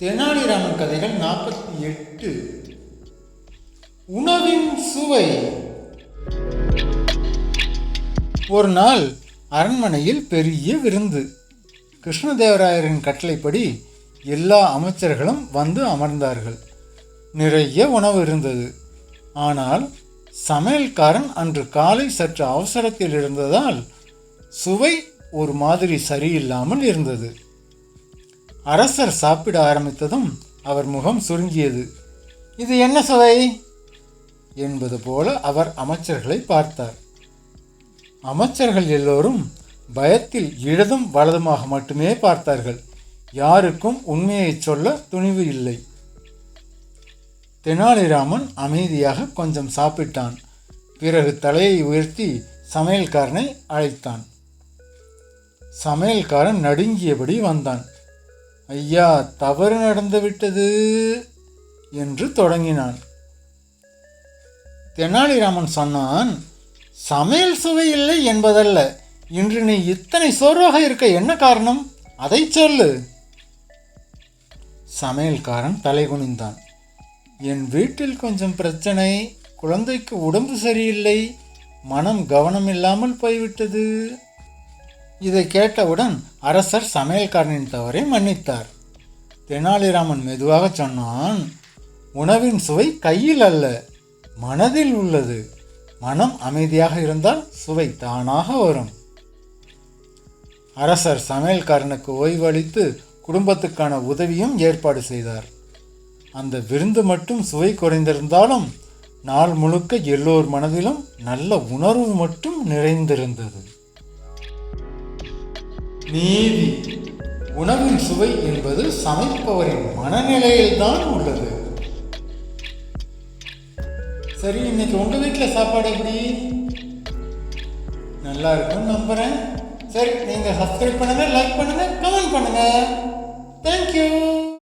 தெனாலிராமன் கதைகள் நாற்பத்தி எட்டு. உணவின் சுவை. ஒரு நாள் அரண்மனையில் பெரிய விருந்து. கிருஷ்ணதேவராயரின் கட்டளைப்படி எல்லா அமைச்சர்களும் வந்து அமர்ந்தார்கள். நிறைய உணவு இருந்தது. ஆனால் சமையல்காரன் அன்று காலை சற்று அவசரத்தில் இருந்ததால் சுவை ஒரு மாதிரி சரியில்லாமல் இருந்தது. அரசர் சாப்பிட ஆரம்பித்ததும் அவர் முகம் சுருங்கியது. இது என்ன சுவை? என்பது போல அவர் அமைச்சர்களை பார்த்தார். அமைச்சர்கள் எல்லோரும் பயத்தில் இடதும் வலதுமாக மட்டுமே பார்த்தார்கள். யாருக்கும் உண்மையை சொல்ல துணிவு இல்லை. தெனாலிராமன் அமைதியாக கொஞ்சம் சாப்பிட்டான். பிறகு தலையை உயர்த்தி சமையல்காரனை அழைத்தான். சமையல்காரன் நடுங்கியபடி வந்தான். ஐயா தவறு நடந்துவிட்டது என்று தொடங்கினான். தெனாலிராமன் சொன்னான் சமையல் சுவை இல்லை என்பதல்ல இன்று நீ இத்தனை சோர்வாக இருக்க என்ன காரணம்? அதை சொல்லு. சமையல்காரன் தலை குனிந்தான். என் வீட்டில் கொஞ்சம் பிரச்சனை குழந்தைக்கு உடம்பு சரியில்லை மனம் கவனம் இல்லாமல் போய்விட்டது. இதை கேட்டவுடன் அரசர் சமையல்காரனின் தவறை மன்னித்தார். தெனாலிராமன் மெதுவாக சொன்னான் உணவின் சுவை கையில் அல்ல மனதில் உள்ளது. மனம் அமைதியாக இருந்தால் சுவை தானாக வரும். அரசர் சமையல்காரனுக்கு ஓய்வு அளித்து குடும்பத்துக்கான உதவியும் ஏற்பாடு செய்தார். அந்த விருந்து மட்டும் சுவை குறைந்திருந்தாலும் நாள் முழுக்க எல்லோர் மனதிலும் நல்ல உணர்வு மட்டும் நிறைந்திருந்தது. நீதி. உணவின் சுவை என்பது சமைப்பவரின் மனநிலையில்தான் உள்ளது. சரி இன்னைக்கு உங்க வீட்டில் சாப்பாடு எப்படி? நல்லா இருக்கும்னு நம்புறேன். சரி நீங்கள் சப்ஸ்கிரைப் பண்ணுங்க லைக் பண்ணுங்க கமெண்ட் பண்ணுங்க. தேங்க்யூ